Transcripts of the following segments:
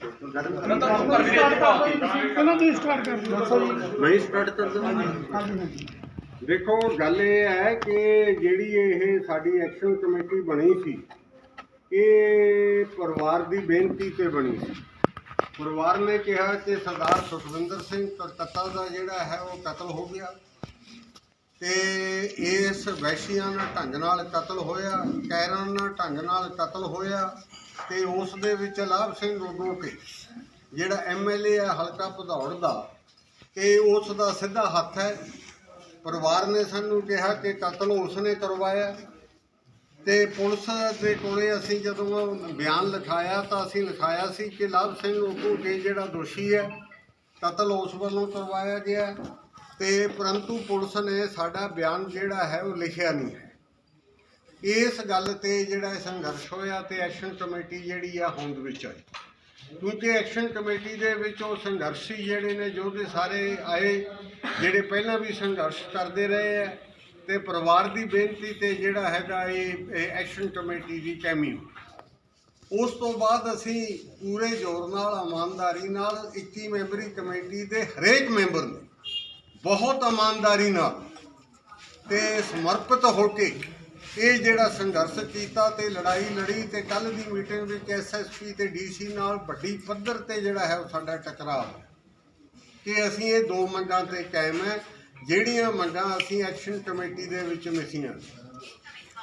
ਪਹਿਲਾਂ ਤੁਸੀਂ ਸਟਾਰਟ ਕਰ ਦਿਓ। ਦੱਸੋ ਜੀ ਮੈਂ ਸਟਾਰਟ ਕਰ ਦਵਾਂ ਹਾਂਜੀ ਹਾਂਜੀ ਦੇਖੋ, ਗੱਲ ਇਹ ਹੈ ਕਿ ਜਿਹੜੀ ਇਹ ਸਾਡੀ ਐਕਸ਼ਨ ਕਮੇਟੀ ਬਣੀ ਸੀ, ਇਹ ਪਰਿਵਾਰ ਦੀ ਬੇਨਤੀ ਤੇ ਬਣੀ ਸੀ। ਪਰਿਵਾਰ ਨੇ ਕਿਹਾ ਕਿ ਸਰਦਾਰ ਸੁਖਵਿੰਦਰ ਸਿੰਘ ਕਲਕੱਤਾ ਦਾ ਜਿਹੜਾ ਹੈ, ਉਹ ਕਤਲ ਹੋ ਗਿਆ ਤੇ ਇਸ ਵੈਸ਼ੀਆਂ ਨਾਲ ਢੰਗ ਨਾਲ ਕਤਲ ਹੋਇਆ, ਕੈਰਾਂ ਨਾਲ ਢੰਗ ਨਾਲ ਕਤਲ ਹੋਇਆ। ਤੇ ਉਸ ਦੇ ਵਿੱਚ ਲਾਭ ਸਿੰਘ ਰੋਡੋਕੇ ਜਿਹੜਾ ਐਮਐਲਏ ਹੈ ਹਲਕਾ ਭਦੌੜ ਦਾ, ਤੇ ਉਸ ਦਾ ਸਿੱਧਾ ਹੱਥ ਹੈ। ਪਰਿਵਾਰ ਨੇ ਸਾਨੂੰ ਕਿਹਾ ਕਿ ਕਤਲ ਉਸ ਨੇ ਕਰਵਾਇਆ। ਤੇ ਪੁਲਿਸ ਦੇ ਕੋਲੇ ਅਸੀਂ ਜਦੋਂ ਬਿਆਨ ਲਿਖਾਇਆ ਤਾਂ ਅਸੀਂ ਲਿਖਾਇਆ ਸੀ ਕਿ ਲਾਭ ਸਿੰਘ ਉਪੋਕੇ ਜਿਹੜਾ ਦੋਸ਼ੀ ਹੈ, ਕਤਲ ਉਸ ਵੱਲੋਂ ਕਰਵਾਇਆ ਗਿਆ। ਤੇ ਪਰੰਤੂ ਪੁਲਿਸ ਨੇ ਸਾਡਾ ਬਿਆਨ ਜਿਹੜਾ ਹੈ ਉਹ ਲਿਖਿਆ ਨਹੀਂ ਹੈ। ਇਸ ਗੱਲ ਤੇ ਜਿਹੜਾ ਸੰਘਰਸ਼ ਹੋਇਆ ਤੇ ਐਕਸ਼ਨ ਕਮੇਟੀ ਜਿਹੜੀ ਆ ਹੋਂਦ ਵਿੱਚ ਆਈ। ਕਿਉਂਕਿ ਐਕਸ਼ਨ ਕਮੇਟੀ ਦੇ ਵਿੱਚ ਉਹ ਸੰਘਰਸ਼ੀ ਜਿਹੜੇ ਨੇ ਯੋਧੇ ਸਾਰੇ ਆਏ, ਜਿਹੜੇ ਪਹਿਲਾਂ ਵੀ ਸੰਘਰਸ਼ ਕਰਦੇ ਰਹੇ ਆ ਤੇ ਪਰਿਵਾਰ ਦੀ ਬੇਨਤੀ ਤੇ ਜਿਹੜਾ ਹੈਗਾ ਇਹ ਇਹ ਐਕਸ਼ਨ ਕਮੇਟੀ ਦੀ ਕੈਮੀ ਉਸ ਤੋਂ ਬਾਅਦ ਅਸੀਂ ਪੂਰੇ ਜ਼ੋਰ ਨਾਲ, ਇਮਾਨਦਾਰੀ ਨਾਲ 21 ਮੈਂਬਰੀ ਕਮੇਟੀ ਦੇ ਹਰੇਕ ਮੈਂਬਰ ਨੇ ਬਹੁਤ ਇਮਾਨਦਾਰੀ ਨਾਲ ਤੇ ਸਮਰਪਿਤ ਹੋ ਕੇ ਇਹ ਜਿਹੜਾ ਸੰਘਰਸ਼ ਕੀਤਾ ਤੇ ਲੜਾਈ ਲੜੀ ਤੇ ਕੱਲ ਦੀ ਮੀਟਿੰਗ ਵਿੱਚ ਐਸਐਸਪੀ ਤੇ ਡੀਸੀ ਨਾਲ ਵੱਡੀ ਪੱਧਰ ਤੇ ਜਿਹੜਾ ਹੈ ਉਹ ਸਾਡਾ ਟਕਰਾਅ ਹੋਇਆ। ਕਿ ਅਸੀਂ ਇਹ ਦੋ ਮੰਗਾਂ ਤੇ ਕਾਇਮ ਹੈ, ਜਿਹੜੀਆਂ ਮੰਗਾਂ ਅਸੀਂ ਐਕਸ਼ਨ ਕਮੇਟੀ ਦੇ ਵਿੱਚ ਮਿਸੀਆਂ।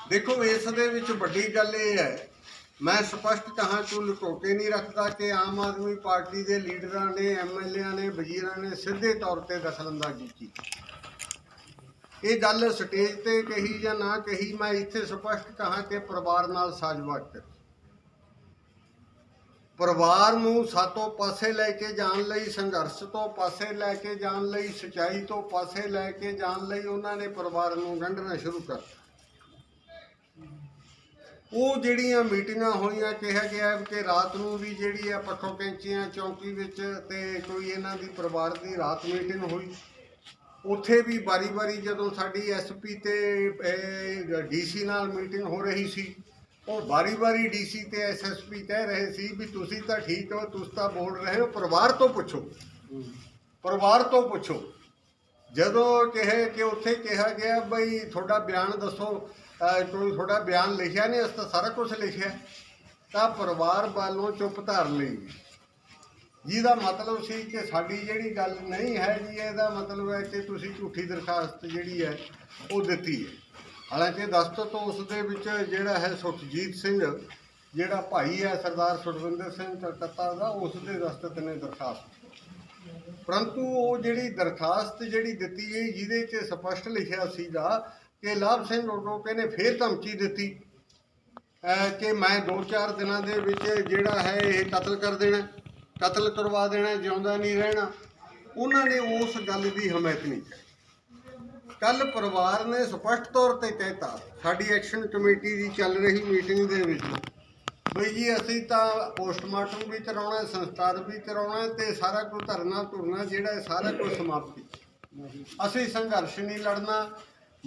ਦੇਖੋ, ਇਸ ਦੇ ਵਿੱਚ ਵੱਡੀ ਗੱਲ ਇਹ ਹੈ, ਮੈਂ ਸਪਸ਼ਟ ਕਹਾਂ ਕਿ ਲੁਕੋ ਕੇ ਨਹੀਂ ਰੱਖਦਾ ਕਿ ਆਮ ਆਦਮੀ ਪਾਰਟੀ ਦੇ ਲੀਡਰਾਂ ਨੇ ਐਮਐਲਏਆਂ ਨੇ, ਵਜ਼ੀਰਾਂ ਨੇ ਸਿੱਧੇ ਤੌਰ ਤੇ ਦਖਲਅੰਦਾਜ਼ੀ ਕੀਤੀ। ਇਹ ਗੱਲ ਸਟੇਜ ਤੇ ਕਹੀ ਜਾਂ ਨਾ ਕਹੀ, ਮੈਂ ਇੱਥੇ ਸਪਸ਼ਟ ਕਹਾਂ ਕਿ ਪਰਿਵਾਰ ਨਾਲ ਸਾਜ਼ਵਾਜ ਪਰਿਵਾਰ ਨੂੰ ਸਾਤੋਂ ਪਾਸੇ ਲੈ ਕੇ ਜਾਣ ਲਈ, ਸੰਘਰਸ਼ ਤੋਂ ਪਾਸੇ ਲੈ ਕੇ ਜਾਣ ਲਈ, ਸਚਾਈ ਤੋਂ ਪਾਸੇ ਲੈ ਕੇ ਜਾਣ ਲਈ ਉਹਨਾਂ ਨੇ ਪਰਿਵਾਰ ਨੂੰ ਗੰਢਣਾ ਸ਼ੁਰੂ ਕਰ ਉਹ ਜਿਹੜੀਆਂ ਮੀਟਿੰਗਾਂ ਹੋਈਆਂ, ਕਿਹਾ ਗਿਆ ਕਿ ਰਾਤ ਨੂੰ ਵੀ ਜਿਹੜੀ ਆ ਪੱਖੋ ਕੈਂਚੀਆਂ ਚੌਂਕੀ ਵਿੱਚ ਤੇ ਕੋਈ ਇਹਨਾਂ ਦੀ ਪਰਿਵਾਰ ਦੀ ਰਾਤ ਮੀਟਿੰਗ ਹੋਈ। ਉੱਥੇ ਵੀ ਵਾਰੀ-ਵਾਰੀ ਜਦੋਂ ਸਾਡੀ ਐਸਪੀ ਤੇ ਡੀਸੀ ਨਾਲ ਮੀਟਿੰਗ ਹੋ ਰਹੀ ਸੀ, ਉਹ ਵਾਰੀ-ਵਾਰੀ ਡੀਸੀ ਤੇ ਐਸਐਸਪੀ ਕਹਿ ਰਹੇ ਸੀ ਵੀ ਤੁਸੀਂ ਤਾਂ ਠੀਕ ਹੋ, ਤੁਸੀਂ ਤਾਂ ਬੋਲ ਰਹੇ ਹੋ, ਪਰਿਵਾਰ ਤੋਂ ਪੁੱਛੋ। ਪਰਿਵਾਰ ਤੋਂ ਪੁੱਛੋ। ਜਦੋਂ ਕਹੇ, ਕਿ ਉੱਥੇ ਕਿਹਾ ਗਿਆ ਬਈ ਤੁਹਾਡਾ ਬਿਆਨ ਦੱਸੋ ਅਹ ਤੁਹਾਡਾ ਬਿਆਨ ਲਿਖਿਆ ਨਹੀਂ, ਅਸੀਂ ਤਾਂ ਸਾਰਾ ਕੁਝ ਲਿਖਿਆ। ਤਾਂ ਪਰਿਵਾਰ ਵੱਲੋਂ ਚੁੱਪ ਧਾਰ ਲਈ ਜਿਹਦਾ ਮਤਲਬ ਸੀ ਕਿ ਸਾਡੀ ਜਿਹੜੀ ਗੱਲ ਨਹੀਂ ਹੈ ਜੀ, ਇਹਦਾ ਮਤਲਬ ਹੈ ਕਿ ਤੁਸੀਂ ਝੂਠੀ ਦਰਖਾਸਤ ਜਿਹੜੀ ਹੈ ਉਹ ਦਿੱਤੀ ਹੈ। ਹਾਲਾਂਕਿ ਦਸਤਖਤ ਉਸ ਦੇ ਵਿੱਚ ਜਿਹੜਾ ਹੈ ਸੁਖਜੀਤ ਸਿੰਘ, ਜਿਹੜਾ ਭਾਈ ਹੈ ਸਰਦਾਰ ਸੁਖਵਿੰਦਰ ਸਿੰਘ ਕਲਕੱਤਾ ਦਾ, ਉਸ ਦੇ ਦਸਤਖਤ ਨੇ ਦਰਖਾਸਤ ਪਰੰਤੂ ਉਹ ਜਿਹੜੀ ਦਰਖਾਸਤ ਜਿਹੜੀ ਦਿੱਤੀ ਗਈ, ਜਿਹਦੇ 'ਚ ਸਪਸ਼ਟ ਲਿਖਿਆ ਸੀਗਾ ਕਿ ਲਾਭ ਸਿੰਘ ਰੋਟੋਕੇ ਨੇ ਫੇਰ ਧਮਕੀ ਦਿੱਤੀ ਕਿ ਮੈਂ 2-4 ਦਿਨਾਂ ਦੇ ਵਿੱਚ ਜਿਹੜਾ ਹੈ ਇਹ ਕਤਲ ਕਰ ਦੇਣਾ। ਕਤਲ ਕਰਵਾ ਦੇਣਾ, ਜਿਉਂਦਾ ਨਹੀਂ ਰਹਿਣਾ। ਉਹਨਾਂ ਨੇ ਉਸ ਗੱਲ ਦੀ ਹਮਾਇਤ ਨਹੀਂ ਕੀਤੀ। ਕੱਲ ਪਰਿਵਾਰ ਨੇ ਸਪਸ਼ਟ ਤੌਰ ਤੇ ਕਹਿਤਾ, ਸਾਡੀ ਐਕਸ਼ਨ ਕਮੇਟੀ ਦੀ ਚੱਲ ਰਹੀ ਮੀਟਿੰਗ ਦੇ ਵਿੱਚ, ਬਈ ਜੀ ਅਸੀਂ ਤਾਂ ਪੋਸਟਮਾਰਟਮ ਵੀ ਕਰਾਉਣਾ, ਸੰਸਕਾਰ ਵੀ ਕਰਾਉਣਾ ਤੇ ਸਾਰਾ ਕੁਝ ਧਰਨਾ ਧੁਰਨਾ ਜਿਹੜਾ ਹੈ ਸਾਰਾ ਕੁਝ ਸਮਾਪਤੀ। ਅਸੀਂ ਸੰਘਰਸ਼ ਨਹੀਂ ਲੜਨਾ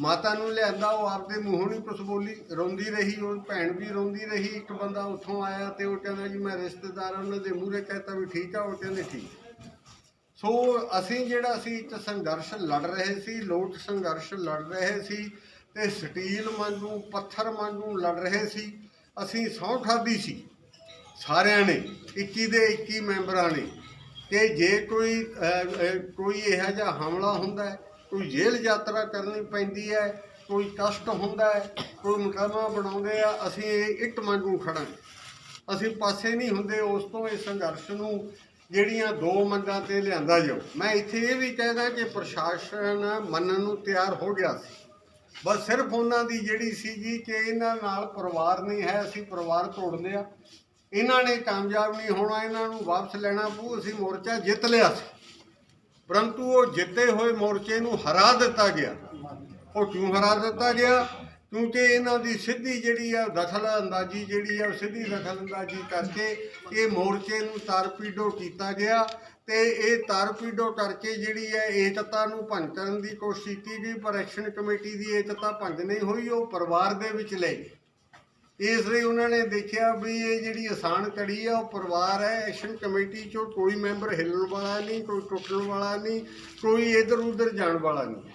ਮਾਤਾ ਨੂੰ ਲਿਆਂਦਾ, ਉਹ ਆਪਦੇ ਮੂੰਹੋਂ ਨਹੀਂ ਕੁਛ ਬੋਲੀ। ਰੋਂਦੀ ਰਹੀ, ਉਹ ਭੈਣ ਵੀ ਰੋਂਦੀ ਰਹੀ। ਇੱਕ ਬੰਦਾ ਉੱਥੋਂ ਆਇਆ ਤੇ ਉਹ ਕਹਿੰਦਾ ਜੀ, ਮੈਂ ਰਿਸ਼ਤੇਦਾਰ ਉਹਨਾਂ ਦੇ ਮੂਹਰੇ ਕਹਿਤਾ ਵੀ ਠੀਕ ਆ, ਉਹ ਕਹਿੰਦੇ ਠੀਕ। ਸੋ ਅਸੀਂ ਜਿਹੜਾ ਸੀ, ਇੱਕ ਸੰਘਰਸ਼ ਲੜ ਰਹੇ ਸੀ, ਲੋਕ ਸੰਘਰਸ਼ ਲੜ ਰਹੇ ਸੀ ਤੇ ਸਟੀਲ ਵਾਂਗੂ, ਪੱਥਰ ਵਾਂਗੂ ਲੜ ਰਹੇ ਸੀ। ਅਸੀਂ ਸਹੁੰ ਖਾਦੀ ਸੀ, ਸਾਰਿਆਂ ਨੇ 21 ਦੇ 21 ਮੈਂਬਰਾਂ ਨੇ। ਕਿ ਜੇ ਕੋਈ ਕੋਈ ਇਹੋ ਜਿਹਾ ਹਮਲਾ ਹੁੰਦਾ ਹੈ ਕੋਈ ਜੇਲ੍ਹ ਯਾਤਰਾ ਕਰਨੀ ਪੈਂਦੀ ਹੈ, ਕੋਈ ਕਸ਼ਟ ਹੁੰਦਾ ਹੈ, ਕੋਈ ਮੁਕੱਦਮਾ ਬਣਾਉਂਦੇ ਆ, ਅਸੀਂ ਇਹ ਇੱਟ ਵਾਂਗੂ ਖੜਾਂਗੇ ਅਸੀਂ ਪਾਸੇ ਨਹੀਂ ਹੁੰਦੇ, ਉਸ ਤੋਂ ਇਸ ਸੰਘਰਸ਼ ਨੂੰ ਜਿਹੜੀਆਂ ਦੋ ਮੰਗਾਂ ਤੇ ਲਿਆਂਦਾ ਜਾਓ। ਮੈਂ ਇੱਥੇ ਇਹ ਵੀ ਕਹਿਦਾ ਕਿ ਪ੍ਰਸ਼ਾਸਨ ਮੰਨਣ ਨੂੰ ਤਿਆਰ ਹੋ ਗਿਆ ਸੀ। ਬਸ ਸਿਰਫ ਉਹਨਾਂ ਦੀ ਜਿਹੜੀ ਸੀਗੀ ਕਿ ਇਹਨਾਂ ਨਾਲ ਪਰਿਵਾਰ ਨਹੀਂ ਹੈ, ਅਸੀਂ ਪਰਿਵਾਰ ਤੋੜ ਲਿਆ ਇਹਨਾਂ ਨੇ ਕਾਮਯਾਬ ਨਹੀਂ ਹੋਣਾ, ਇਹਨਾਂ ਨੂੰ ਵਾਪਸ ਲੈਣਾ ਪਊ, ਅਸੀਂ ਮੋਰਚਾ ਜਿੱਤ ਲਿਆ ਸੀ। ਪਰੰਤੂ ਉਹ ਜਿੱਤੇ ਹੋਏ ਮੋਰਚੇ ਨੂੰ ਹਰਾ ਦਿੱਤਾ ਗਿਆ। ਉਹ ਕਿਉਂ ਹਰਾ ਦਿੱਤਾ ਗਿਆ? ਕਿਉਂਕਿ ਇਹਨਾਂ ਦੀ ਸਿੱਧੀ ਜਿਹੜੀ ਆ ਦਖਲ ਅੰਦਾਜ਼ੀ ਜਿਹੜੀ ਆ, ਉਹ ਸਿੱਧੀ ਦਖਲ ਅੰਦਾਜ਼ੀ ਕਰਕੇ ਇਹ ਮੋਰਚੇ ਨੂੰ ਤਾਰਪੀਡੋ ਕੀਤਾ ਗਿਆ ਤੇ ਇਹ ਤਾਰਪੀਡੋ ਕਰਕੇ ਜਿਹੜੀ ਹੈ ਏਕਤਾ ਨੂੰ ਭੰਗ ਕਰਨ ਦੀ ਕੋਸ਼ਿਸ਼ ਕੀਤੀ ਗਈ, ਪਰ ਐਕਸ਼ਨ ਕਮੇਟੀ ਦੀ ਏਕਤਾ ਭੰਗ ਨਹੀਂ ਹੋਈ, ਉਹ ਪਰਿਵਾਰ ਦੇ ਵਿੱਚ ਲੈ ਗਈ। ਇਸ ਲਈ ਉਹਨਾਂ ਨੇ ਦੇਖਿਆ ਵੀ ਇਹ ਜਿਹੜੀ ਆਸਾਨ ਕੜੀ ਆ, ਉਹ ਪਰਿਵਾਰ ਹੈ, ਐਕਸ਼ਨ ਕਮੇਟੀ ਚੋਂ ਕੋਈ ਮੈਂਬਰ ਹਿੱਲਣ ਵਾਲਾ ਨਹੀਂ, ਕੋਈ ਟੁੱਟਣ ਵਾਲਾ ਨਹੀਂ, ਕੋਈ ਇਧਰ ਉਧਰ ਜਾਣ ਵਾਲਾ ਨਹੀਂ।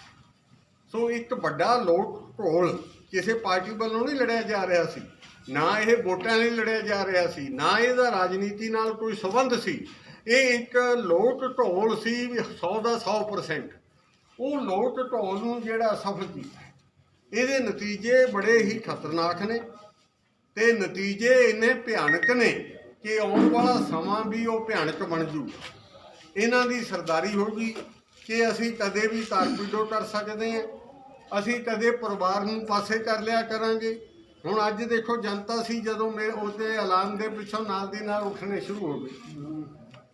ਸੋ ਇੱਕ ਵੱਡਾ ਲੋਕ ਢੋਲ ਕਿਸੇ ਪਾਰਟੀ ਵੱਲੋਂ ਨਹੀਂ ਲੜਿਆ ਜਾ ਰਿਹਾ ਸੀ, ਨਾ ਇਹ ਵੋਟਾਂ ਲਈ ਲੜਿਆ ਜਾ ਰਿਹਾ ਸੀ, ਨਾ ਇਹਦਾ ਰਾਜਨੀਤੀ ਨਾਲ ਕੋਈ ਸੰਬੰਧ ਸੀ। ਇਹ ਇੱਕ ਲੋਕ ਢੋਲ ਸੀ ਵੀ 100 ਦਾ 100% ਉਹ ਲੋਕ ਢੋਲ ਨੂੰ ਜਿਹੜਾ ਸਫਲ ਕੀਤਾ ਇਹਦੇ ਨਤੀਜੇ ਬੜੇ ਹੀ ਖਤਰਨਾਕ ਨੇ। ਤੇ ਨਤੀਜੇ ਇੰਨੇ ਭਿਆਨਕ ਨੇ ਕਿ ਆਉਣ ਵਾਲਾ ਸਮਾਂ ਵੀ ਉਹ ਭਿਆਨਕ ਬਣ ਜੂ ਇਹਨਾਂ ਦੀ ਸਰਦਾਰੀ ਹੋਗੀ ਕਿ ਅਸੀਂ ਕਦੇ ਵੀ ਤਾਰਪੀਡੋ ਕਰ ਸਕਦੇ ਹਾਂ। ਅਸੀਂ ਕਦੇ ਪਰਿਵਾਰ ਨੂੰ ਪਾਸੇ ਕਰ ਲਿਆ ਕਰਾਂਗੇ। ਹੁਣ ਅੱਜ ਦੇਖੋ ਜਨਤਾ ਸੀ ਜਦੋਂ ਮੇ ਉਹਦੇ ਐਲਾਨ ਦੇ ਪਿੱਛੋਂ ਨਾਲ ਦੀ ਨਾਲ ਉੱਠਣੇ ਸ਼ੁਰੂ ਹੋ ਗਏ।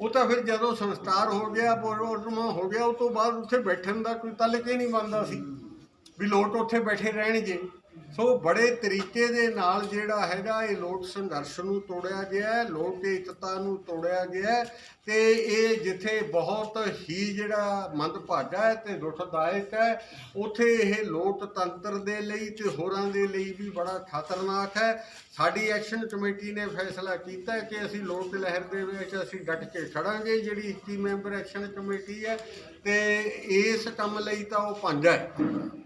ਉਹ ਤਾਂ ਫਿਰ ਜਦੋਂ ਸੰਸਕਾਰ ਹੋ ਗਿਆ ਪ੍ਰੋਗਰਾਮ ਹੋ ਗਿਆ, ਉਹ ਤੋਂ ਬਾਅਦ ਉੱਥੇ ਬੈਠਣ ਦਾ ਕੋਈ ਤਲਕ ਹੀ ਨਹੀਂ ਬਣਦਾ ਸੀ। ਵੀ ਲੋਕ ਉੱਥੇ ਬੈਠੇ ਰਹਿਣਗੇ। ਸੋ ਬੜੇ ਤਰੀਕੇ ਦੇ ਨਾਲ ਜਿਹੜਾ ਹੈਗਾ ਇਹ ਲੋਕ ਸੰਘਰਸ਼ ਨੂੰ ਤੋੜਿਆ ਗਿਆ ਹੈ, ਲੋਕ ਏਕਤਾ ਨੂੰ ਤੋੜਿਆ ਗਿਆ ਹੈ। ਤੇ ਇਹ ਜਿੱਥੇ ਬਹੁਤ ਹੀ ਜਿਹੜਾ ਮੰਦਭਾਗਾ ਹੈ ਤੇ ਦੁਖਦਾਇਕ ਹੈ, ਉਥੇ ਇਹ ਲੋਕਤੰਤਰ ਦੇ ਲਈ ਤੇ ਹੋਰਾਂ ਦੇ ਲਈ ਵੀ ਬੜਾ ਖਤਰਨਾਕ ਹੈ। ਸਾਡੀ ਐਕਸ਼ਨ ਕਮੇਟੀ ਨੇ ਫੈਸਲਾ ਕੀਤਾ ਕਿ ਅਸੀਂ ਲੋਕ ਲਹਿਰ ਦੇ ਵਿੱਚ ਅਸੀਂ ਡਟ ਕੇ ਖੜਾਂਗੇ, ਜਿਹੜੀ 21 ਮੈਂਬਰ ਐਕਸ਼ਨ ਕਮੇਟੀ ਹੈ ਤੇ ਇਸ ਕੰਮ ਲਈ ਤਾਂ ਉਹ ਪੰਜ ਹੈ,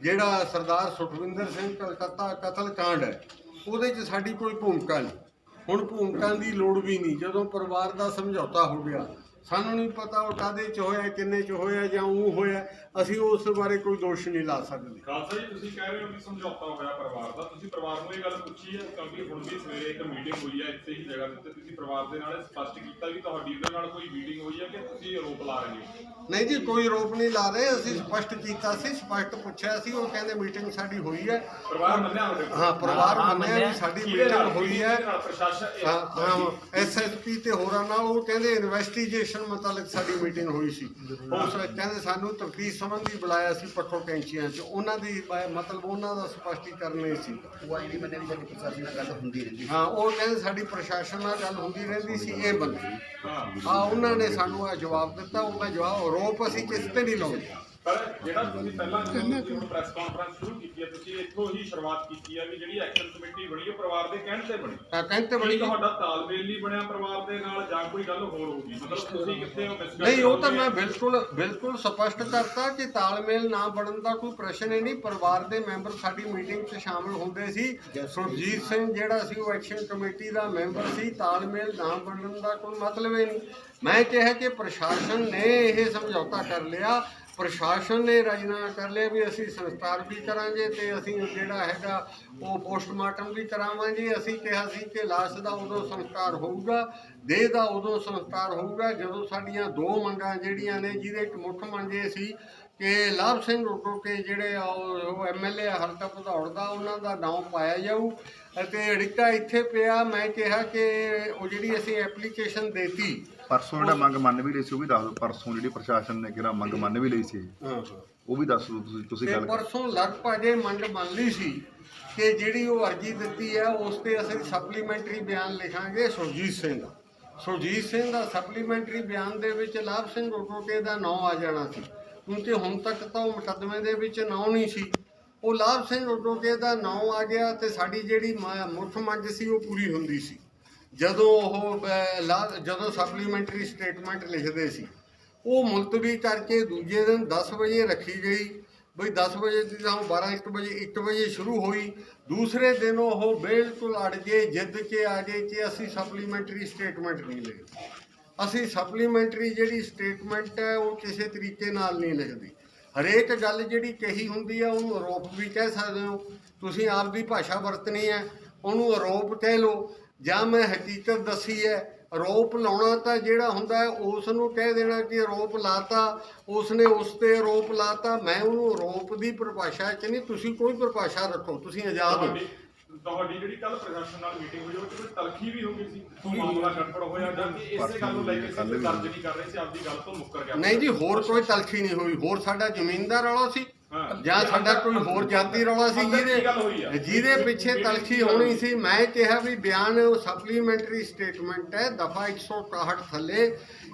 ਜਿਹੜਾ ਸਰਦਾਰ ਸੁਖਵਿੰਦਰ ਸਿੰਘ ਕਲਕੱਤਾ ਕਤਲ ਕਾਂਡ ਹੈ। ਉਹਦੇ 'ਚ ਸਾਡੀ ਕੋਈ ਭੂਮਿਕਾ ਨਹੀਂ। ਹੁਣ ਭੂਮਿਕਾ ਦੀ ਲੋੜ ਵੀ ਨਹੀਂ ਜਦੋਂ ਪਰਿਵਾਰ ਦਾ ਸਮਝੌਤਾ ਹੋ ਗਿਆ ਸਾਨੂੰ ਨਹੀਂ ਪਤਾ ਉਹ ਕਾਦੇ 'ਚ ਹੋਇਆ ਕਿੰਨੇ 'ਚ ਹੋਇਆ ਜਾਂ ਉਹ ਹੋਇਆ। ਅਸੀਂ ਉਸ ਬਾਰੇ ਕੋਈ ਦੋਸ਼ ਨਹੀਂ ਲਾ ਸਕਦੇ। ਖਾਲਸਾ ਜੀ ਤੁਸੀਂ ਕਹਿ ਰਹੇ ਹੋ ਕਿ ਸਮਝੌਤਾ ਹੋਇਆ ਪਰਿਵਾਰ ਦਾ। ਤੁਸੀਂ ਪਰਿਵਾਰ ਨੂੰ ਇਹ ਗੱਲ ਪੁੱਛੀ ਹੈ ਕਿਉਂਕਿ ਹੁਣ ਵੀ ਸਵੇਰੇ ਇੱਕ ਮੀਟਿੰਗ ਹੋਈ ਹੈ ਇੱਥੇ ਹੀ ਜਗ੍ਹਾ ਉੱਤੇ ਤੁਸੀਂ ਪਰਿਵਾਰ ਦੇ ਨਾਲ ਸਪਸ਼ਟ ਕੀਤਾ ਵੀ ਤੁਹਾਡੀ ਉਹਦੇ ਨਾਲ ਕੋਈ ਮੀਟਿੰਗ ਹੋਈ ਹੈ ਕਿ ਤੁਸੀਂ ਆਰੋਪ ਲਾ ਰਹੇ ਹੋ? ਨਹੀਂ ਜੀ ਕੋਈ ਆਰੋਪ ਨਹੀਂ ਲਾ ਰਹੇ। ਅਸੀਂ ਸਪਸ਼ਟ ਕੀਤਾ ਸੀ ਸਪਸ਼ਟ ਪੁੱਛਿਆ ਸੀ ਉਹ ਕਹਿੰਦੇ ਮੀਟਿੰਗ ਸਾਡੀ ਹੋਈ ਹੈ। ਪਰਿਵਾਰ ਮੰਨਿਆ ਕੋਲ? ਹਾਂ ਪਰਿਵਾਰ ਮੰਨਿਆ ਸਾਡੀ ਮੀਟਿੰਗ ਹੋਈ ਹੈ। ਪ੍ਰਸ਼ਾਸਨ ਹਾਂ ਹਾਂ ਐਸਐਸਪੀ ਤੇ ਹੋਰਾਂ ਨਾਲ ਉਹ ਕਹਿੰਦੇ ਇਨਵੈਸਟੀਗੇਸ਼ਨ ਮੁਤਲਕ ਸਾਡੀ ਮੀਟਿੰਗ ਹੋਈ ਸੀ। ਉਸ ਵਿੱਚ ਕਹਿੰਦੇ ਸਾਨੂੰ ਤਫਤੀਸ਼ ਸੰਬੰਧੀ ਬੁਲਾਇਆ ਸੀ ਪੱਖੋ ਕੈਂਚੀਆਂ 'ਚ। ਉਹਨਾਂ ਦੀ ਬ- ਮਤਲਬ ਉਹਨਾਂ ਦਾ ਸਪਸ਼ਟੀਕਰਨ ਨਹੀਂ ਸੀ। ਉਹ ਆਈ ਨਹੀਂ ਮੰਨਿਆ ਵੀ ਸਾਡੀ ਪ੍ਰਸ਼ਾਸਨ ਨਾਲ ਗੱਲ ਹੁੰਦੀ ਰਹਿੰਦੀ ਹਾਂ ਉਹ ਕਹਿੰਦੇ ਸਾਡੀ ਪ੍ਰਸ਼ਾਸਨ ਨਾਲ ਗੱਲ ਹੁੰਦੀ ਰਹਿੰਦੀ ਸੀ ਇਹ ਬੰਦੇ। ਹਾਂ। ਹਾਂ ਉਹਨਾਂ ਨੇ ਸਾਨੂੰ ਇਹ ਜਵਾਬ ਦਿੱਤਾ। ਉਹਦਾ ਜਵਾਬ ਆਰੋਪ ਅਸੀਂ ਕਿਸ ਤੇ ਨਹੀਂ ਲਾਉਂਦੇ। ਪਰ ਜਿਹੜਾ ਤੁਸੀਂ ਪਹਿਲਾਂ ਜਦੋਂ ਪ੍ਰੈਸ ਕਾਨਫਰੰਸ ਸ਼ੁਰੂ ਕੀਤੀ ਹੈ ਤੁਸੀਂ ਇੱਥੋਂ ਹੀ ਸ਼ੁਰੂਆਤ ਕੀਤੀ ਹੈ ਵੀ ਜਿਹੜੀ ਐਕਸ਼ਨ ਕਮੇਟੀ ਬਣੀ ਉਹ ਪਰਿਵਾਰ ਦੇ ਕਹਿਣ ਤੇ ਬਣੀ। ਤਾਂ ਕਹਿੰਦੇ ਬੜੀ ਬੜੀ ਤੁਹਾਡਾ ਤਾਲਮੇਲ ਨਹੀਂ ਬਣਿਆ ਪਰਿਵਾਰ ਦੇ ਨਾਲ ਜਾਂ ਕੋਈ ਗੱਲ ਹੋਰ ਹੋਊਗੀ ਮਤਲਬ ਤੁਸੀਂ ਕਿੱਥੇ ਹੋ? ਮਿਸਗਾਈਡ ਨਹੀਂ ਉਹ ਤਾਂ ਮੈਂ ਬਿਲਕੁਲ ਬਿਲਕੁਲ ਸਪਸ਼ਟ ਕਰਤਾ ਕਿ ਤਾਲਮੇਲ ਨਾ ਬਣਨ ਦਾ ਕੋਈ ਪ੍ਰਸ਼ਨ ਹੀ ਨਹੀਂ। ਪਰਿਵਾਰ ਦੇ ਮੈਂਬਰ ਸਾਡੀ ਮੀਟਿੰਗ 'ਚ ਸ਼ਾਮਲ ਹੁੰਦੇ ਸੀ। ਸੁਰਜੀਤ ਸਿੰਘ ਜਿਹੜਾ ਸੀ ਉਹ ਐਕਸ਼ਨ ਕਮੇਟੀ ਦਾ ਮੈਂਬਰ ਸੀ। ਤਾਲਮੇਲ ਨਾ ਬਣਨ ਦਾ ਕੋਈ ਮਤਲਬ ਹੀ ਨਹੀਂ। ਮੈਂ ਕਿਹਾ ਕਿ ਪ੍ਰਸ਼ਾਸਨ ਨੇ ਇਹ ਸਮਝੌਤਾ ਕਰ ਲਿਆ ਪ੍ਰਸ਼ਾਸਨ ਨੇ ਰਾਜੀਨਾਮਾ ਕਰ ਲਿਆ ਵੀ ਅਸੀਂ ਸੰਸਕਾਰ ਵੀ ਕਰਾਂਗੇ ਤੇ ਅਸੀਂ ਜਿਹੜਾ ਹੈਗਾ ਉਹ ਪੋਸਟਮਾਰਟਮ ਵੀ ਕਰਾਵਾਂਗੇ। ਅਸੀਂ ਕਿਹਾ ਸੀ ਕਿ ਲਾਸ਼ ਦਾ ਉਦੋਂ ਸੰਸਕਾਰ ਹੋਊਗਾ, ਦੇਹ ਦਾ ਉਦੋਂ ਸੰਸਕਾਰ ਹੋਊਗਾ ਜਦੋਂ ਸਾਡੀਆਂ ਦੋ ਮੰਗਾਂ ਜਿਹੜੀਆਂ ਨੇ ਜਿਹਦੇ ਇੱਕ ਮੁੱਖ ਮੰਗ ਇਹ ਸੀ ਕਿ ਲਾਭ ਸਿੰਘ ਰੋਟੋ ਜਿਹੜੇ ਆ ਉਹ ਐਮਐਲਏ ਹਲਕਾ ਭਦੌੜ ਦਾ, ਉਹਨਾਂ ਦਾ ਨਾਮ ਪਾਇਆ ਜਾਊ ਅਤੇ ਅੜਿੱਕਾ ਇੱਥੇ ਪਿਆ। ਮੈਂ ਕਿਹਾ ਕਿ ਉਹ ਜਿਹੜੀ ਅਸੀਂ ਐਪਲੀਕੇਸ਼ਨ ਦੇਤੀ ਪਰਸੋਂ ਜਿਹੜਾ ਮੰਗ ਮੰਨ ਵੀ ਲਈ ਸੀ ਉਹ ਵੀ ਦੱਸ ਦਿਓ। ਪਰਸੋਂ ਜਿਹੜੀ ਪ੍ਰਸ਼ਾਸਨ ਨੇ ਕਿਹਾ ਮੰਗ ਮੰਨ ਵੀ ਲਈ ਸੀ ਹਾਂ ਉਹ ਵੀ ਦੱਸ ਦਿਓ ਤੁਸੀਂ ਤੁਸੀਂ ਤੇ ਗੱਲ ਕਰ। ਪਰਸੋਂ ਲਗਭਗ ਇਹ ਮੰਗ ਮੰਨ ਲਈ ਸੀ ਕਿ ਜਿਹੜੀ ਉਹ ਅਰਜੀ ਦਿੱਤੀ ਹੈ ਉਸ ਤੇ ਅਸੀਂ ਸਪਲੀਮੈਂਟਰੀ ਬਿਆਨ ਲਿਖਾਂਗੇ ਸੁਰਜੀਤ ਸਿੰਘ ਦਾ। ਸੁਰਜੀਤ ਸਿੰਘ ਦਾ ਸਪਲੀਮੈਂਟਰੀ ਬਿਆਨ ਦੇ ਵਿੱਚ ਲਾਭ ਸਿੰਘ ਰੋਟੋਕੇ ਦਾ ਨਾਮ ਆ ਜਾਣਾ ਸੀ। ਕਿਉਂਕਿ ਹੁਣ ਤੱਕ ਤਾਂ ਉਹ ਮੁਕੱਦਮੇ ਦੇ ਵਿੱਚ ਨਾਮ ਨਹੀਂ ਸੀ। ਉਹ ਲਾਭ ਸਿੰਘ ਰੋਟੋਕੇ ਦਾ ਨਾਮ ਆ ਗਿਆ ਤੇ ਸਾਡੀ ਜਿਹੜੀ ਮ- ਮੁੱਖ ਮੰਗ ਸੀ ਉਹ ਪੂਰੀ ਹੁੰਦੀ ਸੀ। ਜਦੋਂ ਉਹ ਲਾ- ਜਦੋਂ ਸਪਲੀਮੈਂਟਰੀ ਸਟੇਟਮੈਂਟ ਲਿਖਦੇ ਸੀ, ਉਹ ਮੁਲਤਵੀ ਕਰਕੇ ਦੂਜੇ ਦਿਨ 10 ਵਜੇ ਰੱਖੀ ਗਈ। ਬਈ 10 ਵਜੇ ਦੀ ਤਾਂ 12 1 ਵਜੇ 1 ਵਜੇ ਸ਼ੁਰੂ ਹੋਈ। ਦੂਸਰੇ ਦਿਨ ਉਹ ਬਿਲਕੁਲ ਅੜ ਗਏ, ਜਿੱਦ ਕੇ ਆ ਗਏ ਕਿ ਅਸੀਂ ਸਪਲੀਮੈਂਟਰੀ ਸਟੇਟਮੈਂਟ ਨਹੀਂ ਲਿਖਦੇ। ਅਸੀਂ ਸਪਲੀਮੈਂਟਰੀ ਜਿਹੜੀ ਸਟੇਟਮੈਂਟ ਹੈ, ਉਹ ਕਿਸੇ ਤਰੀਕੇ ਨਾਲ ਨਹੀਂ ਲਿਖਦੇ। ਹਰੇਕ ਗੱਲ ਜਿਹੜੀ ਕਹੀ ਹੁੰਦੀ ਹੈ, ਉਹਨੂੰ ਆਰੋਪ ਵੀ ਕਹਿ ਸਕਦੇ ਹੋ। ਤੁਸੀਂ ਆਪ ਦੀ ਭਾਸ਼ਾ ਵਰਤਣੀ ਹੈ, ਉਹਨੂੰ ਆਰੋਪ ਕਹਿ ਲਓ। ਜਾਂ ਮੈਂ ਹਕੀਕਤ ਦੱਸੀ ਹੈ ਆਰੋਪ ਲਾਉਣਾ ਤਾਂ ਜਿਹੜਾ ਹੁੰਦਾ ਹੈ ਉਸ ਨੂੰ ਕਹਿ ਦੇਣਾ ਕਿ ਆਰੋਪ ਲਾਤਾ ਉਸਨੇ ਉਸ ਤੇ ਆਰੋਪ ਲਾਤਾ ਮੈਂ ਉਹਨੂੰ ਆਰੋਪ ਦੀ ਪਰਿਭਾਸ਼ਾ 'ਚ ਨਹੀਂ ਤੁਸੀਂ ਕੋਈ ਪਰਿਭਾਸ਼ਾ ਰੱਖੋ ਤੁਸੀਂ ਆਜ਼ਾਦ ਹੋ ਤੁਹਾਡੀ ਜਿਹੜੀ ਕੱਲ ਪ੍ਰਸ਼ਾਸਨ ਨਾਲ ਮੀਟਿੰਗ ਹੋਈ ਉਹ 'ਚ ਕੋਈ ਤਲਖੀ ਵੀ ਹੋ ਗਈ ਸੀ ਮਾਮਲਾ ਗੜਬੜ ਹੋਇਆ ਜਾਂ ਕਿ ਇਸੇ ਗੱਲ ਨੂੰ ਲੈ ਕੇ ਦਰਜ ਨਹੀਂ ਕਰ ਰਹੇ ਸੀ ਆਪਦੀ ਗੱਲ ਤੋਂ ਮੁੱਕਰ ਗਿਆ ਨਹੀਂ ਜੀ ਹੋਰ ਕੋਈ ਤਲਖੀ ਨਹੀਂ ਹੋਈ ਹੋਰ ਸਾਡਾ ਜ਼ਮੀਨਦਾਰ ਰੌਲਾ ਸੀ। ਜਾਂ ਸਾਡਾ ਕੋਈ ਹੋਰ ਜਾਤੀ ਰੌਲਾ ਸੀ? ਜਿਹਦੇ ਜਿਹਦੇ ਪਿੱਛੇ ਤਲਖੀ ਹੋਣੀ ਸੀ ਮੈਂ ਕਿਹਾ ਵੀ ਬਿਆਨ ਉਹ ਸਪਲੀਮੈਂਟਰੀ ਸਟੇਟਮੈਂਟ ਹੈ ਦਫਾ 161 ਥੱਲੇ।